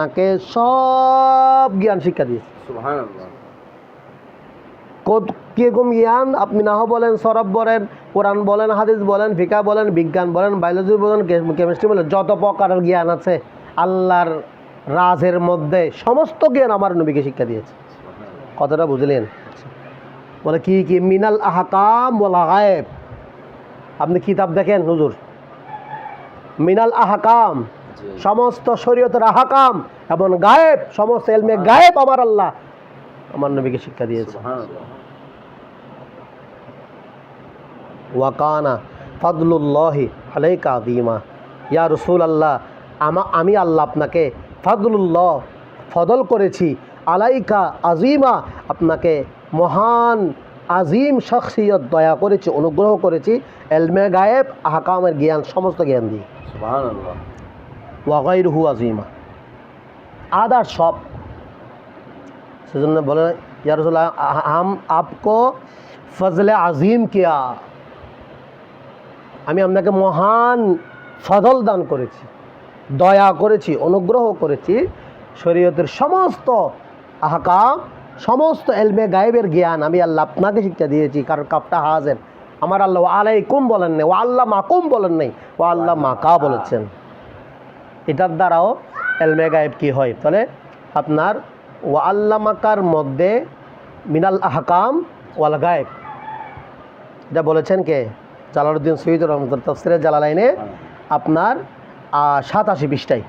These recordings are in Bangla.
তাকে সব জ্ঞান শিক্ষা দিয়েছে। কীরকম জ্ঞান? আপনি নাহ বলেন সরব বলেন কোরআন বলেন হাদিস বলেন ফিকা বলেন বিজ্ঞান বলেন বায়োলজি বলেন কেমিস্ট্রি বলেন যত প্রকারের জ্ঞান আছে আল্লাহর রাজের মধ্যে সমস্ত জ্ঞান আমার নবীকে শিক্ষা দিয়েছে। কথাটা বুঝলেন? বলে কি কি? মিনাল আহকাম বলা গায়েব। আপনি কিতাব দেখেন হুজুর? মিনাল আহকাম। সমস্ত শরীয়তের আহকাম এবং গায়েব সমস্ত এলমে গায়েব আমার আল্লাহ আমার নবীকে শিক্ষা দিয়েছে। ওয়াকানা ফাদলুল্লাহি আলাইকা আদিমা ইয়া রসুল আল্লাহ আমা আমি আল্লাহ আপনাকে ফাদলুল্লাহ ফদল করেছি। আলাইকা আজিমা আপনাকে মহান আজিম শখসিয়ত দয়া করেছি অনুগ্রহ করেছি এলমে গায়েব আহকামের জ্ঞান সমস্ত জ্ঞান দিয়ে। সুবহানাল্লাহ ওয়াগাইরহু আজিমা আদার সব। সেজন্য বলে, ইয়া রসুল্লাহ হাম আপকো ফজলে আজিম কিয়া। আমি আপনাকে মহান ফজল দান করেছি, দয়া করেছি, অনুগ্রহ করেছি। শরীয়তের সমস্ত আহকাম, সমস্ত এলমে গায়েবের জ্ঞান আমি আল্লাহ আপনাকে শিক্ষা দিয়েছি। কারণ কাপটা হাজের। আমার আল্লাহ আলাইকুম বলেন নাই ও আল্লাহ মাকুম বলেন নাই ও আল্লাহ মাকা বলেছেন। এটার দ্বারাও এলমে গায়েব কী হয়? তাহলে আপনার ও আল্লাহ মাকার মধ্যে মিনাল আহকাম ওয়াল গায়েব। এটা বলেছেন কে? জালালউদ্দিন সৈয়দ রহমতুল তফসিরে জালালাইনে আপনার সাতাশি পৃষ্ঠায়।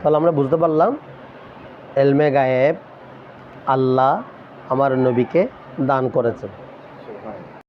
তাহলে আমরা বুঝতে পারলাম, এলমে গায়েব আল্লাহ আমার নবীকে দান করেছেন।